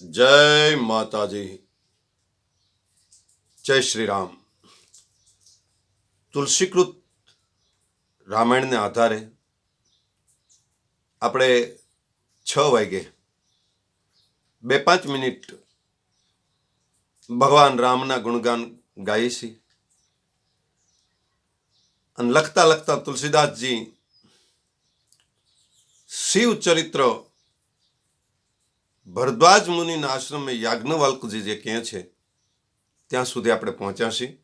જય માતાજી. જય શ્રી રામ તુલસીકૃત રામાયણને આધારે આપણે છ વાગે બે પાંચ મિનિટ ભગવાન રામના ગુણગાન ગાઈએ છીએ. અને લખતા લખતા તુલસીદાસજી શિવ ચરિત્ર ભરદ્વાજ મુનિના આશ્રમે યાજ્ઞવલ્કજી જે કહે છે? ત્યાં સુધી આપણે પહોંચ્યા છીએ.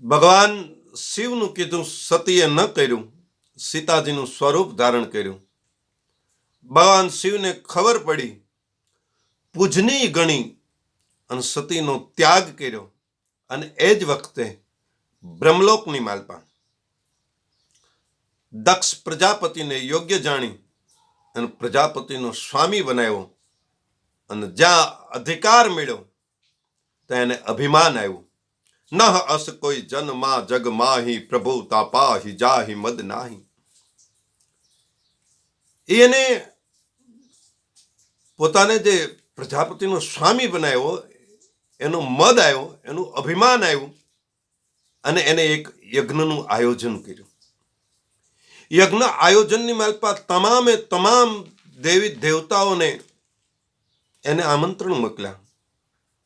ભગવાન શિવનું કીધું સતીએ ન કર્યું, સીતાજીનું સ્વરૂપ ધારણ કર્યું. ભગવાન શિવને ખબર પડી પૂજની ગણી અને સતીનો ત્યાગ કર્યો અને એ જ વખતે બ્રહ્મલોકની માલપા દક્ષ પ્રજાપતિને યોગ્ય જાણી અને પ્રજાપતિનો સ્વામી બનાવ્યો અને જ્યાં અધિકાર મેળ્યો, ત્યાં એને અભિમાન આવ્યું. ન અસ કોઈ જન હિ પ્રભુ તાપા પ્રભુ તાપાહી, જાહી મદ નાહી. એને પોતાને જે પ્રજાપતિનો સ્વામી બનાવ્યો, એનો મદ આવ્યો, એનું અભિમાન આવ્યું અને એને એક યજ્ઞનું આયોજન કર્યું. યજ્ઞ આયોજનની માલપા તમામે તમામ દેવી દેવતાઓને એને આમંત્રણ મોકલ્યા.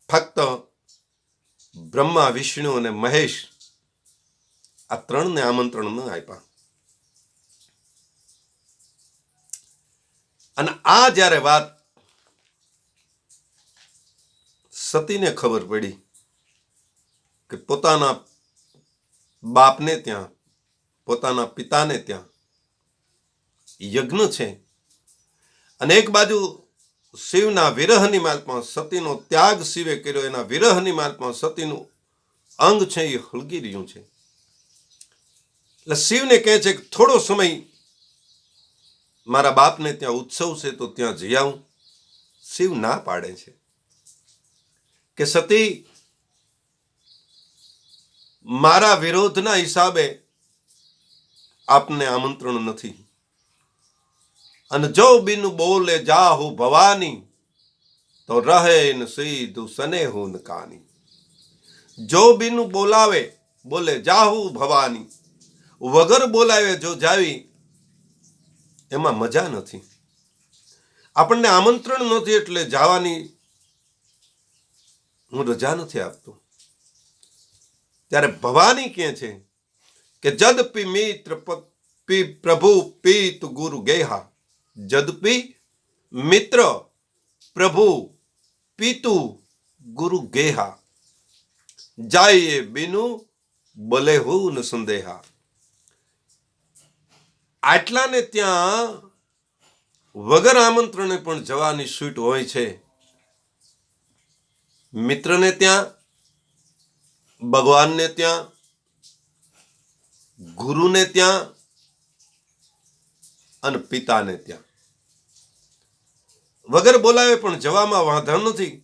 ફક્ત બ્રહ્મા, વિષ્ણુ અને મહેશ આ ત્રણને આમંત્રણ ન આપ્યા. અને આ જ્યારે વાત સતીને ખબર પડી કે પોતાના બાપને ત્યાં, પોતાના પિતાને ત્યાં યજ્ઞ છે. અને એક બાજુ શિવના વિરહની માર્ગમાં સતીનો ત્યાગ શિવે કર્યો. એના વિરહની માર્ગમાં સતીનું અંગ છે એ હળગી રહ્યું છે. એટલે શિવને કહે છે કે થોડો સમય મારા બાપને ત્યાં ઉત્સવ છે તો ત્યાં જઈ આવું. શિવ ના પાડે છે. કે સતી, મારા વિરોધના હિસાબે આપને આમંત્રણ નથી. અને જો બિન બોલે જાહુ ભવાની, તો રહે ન સીધું સને હું કાની. જો બિન બોલાવે, બોલે જાહુ ભવાની. વગર બોલાવે જો જાવી, એમાં મજા નથી. આપણને આમંત્રણ નથી એટલે જવાની હું રજા નથી આપતો. ત્યારે ભવાની કહે છે કે જદ પી મિત્ર પી પ્રભુ પીત ગુરુ ગેહા. જદપી મિત્ર, પ્રભુ, પીતુ, ગુરુ ગેહા. જાય બિનુ બલે હું ન સંદેહા. આટલાને ત્યાં વગર આમંત્રણે પણ જવાની છૂટ હોય છે. મિત્રને ત્યાં, ભગવાનને ત્યાં, ગુરુને ત્યાં અને પિતાને ત્યાં. વગર બોલાવે પણ જવામાં વાંધો નથી.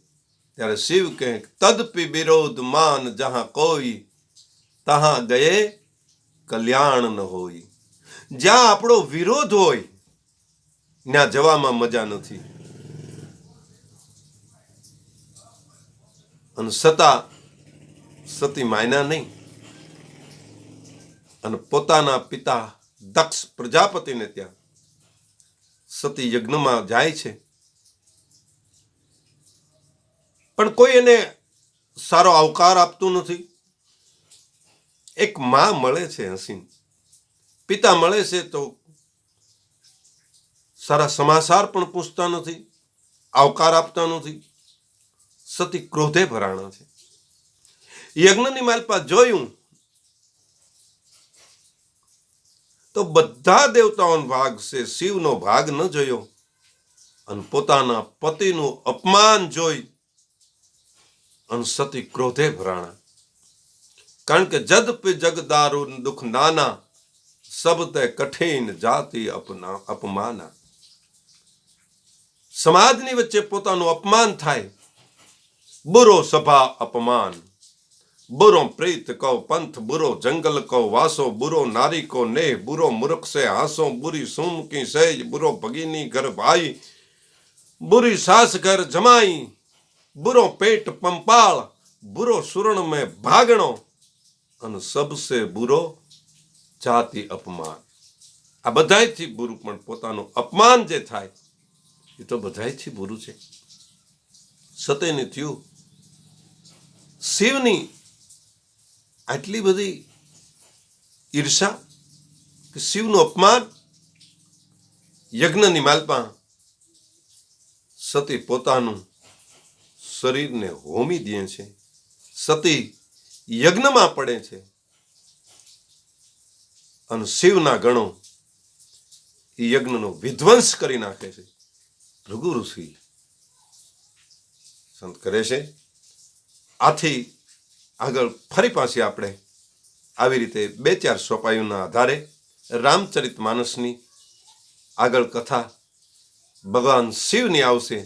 ત્યારે શિવ કહે તદપી વિરોધ માન જહાં કોઈ, તહાં ગયે કલ્યાણ ન હોય. જ્યાં આપણો વિરોધ હોય, ત્યાં જવામાં મજા નથી. અને સતા, સતી માયના નહીં. અને પોતાના પિતા દક્ષ પ્રજાપતિને ત્યાં સતી યજ્ઞમાં જાય છે. પણ કોઈ એને સારો આવકાર આપતું નથી. એક માં મળે છે હસીન. પિતા મળે છે તો સારા સમાચાર પણ પૂછતા નથી, આવકાર આપતા નથી. સતી ક્રોધે ભરાણા છે. યજ્ઞની માલપા જોયું તો બધા દેવતાઓનો ભાગ છે, શિવનો ભાગ ન જોયો. અને પોતાના પતિનું અપમાન જોઈ અને સતી ક્રોધે ભરાણા. કારણ કે જદપી જગદારુ દુઃખ નાના શબ્દ કઠિન જાતિ અપના, અપમાના. સમાજની વચ્ચે પોતાનું અપમાન થાય, બુરો સભા અપમાન. બુરો પ્રીત કહો પંથ, બુરો જંગલ કહો વાસો, બુરો નારી કહો ને બુરો મૂર્ખ સે હાસો, બુરી સુમકી સહેજ બુરો ભગીની ઘર ભાઈ, બુરી સાસ ઘર જમાઈ બુરો પેટ પંપાળ, બુરો સુરણ મેં ભાગણો, અને સબસે બુરો જાતિ અપમાન. આ બધાયથી બુરું પણ પોતાનું અપમાન જે થાય, એ તો બધાયથી બુરું છે. સતયને થયું, શિવની આટલી બધી ઈર્ષા કે શિવનું અપમાન, યજ્ઞની માલપા સતી પોતાનું શરીરને હોમી દે છે, સતી યજ્ઞમાં પડે છે અને શિવના ગણો યજ્ઞનો વિધ્વંસ કરી નાખે છે. ભૃગુ ઋષિ સંત કરે છે. આથી આગળ ફરી પાછી આપણે આવી રીતે બે ચાર સોપાયુના આધારે રામચરિત માનસની આગળ કથા ભગવાન શિવની આવશે,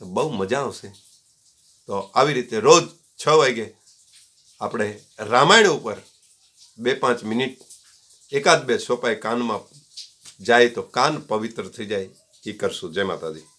બહુ મજા આવશે. તો આવી રીતે રોજ છ વાગે આપણે રામાયણ ઉપર બે પાંચ મિનિટ એકાદ બે સોપાઈ કાનમાં જાય તો કાન પવિત્ર થઈ જાય એ કરશું. જય માતાજી.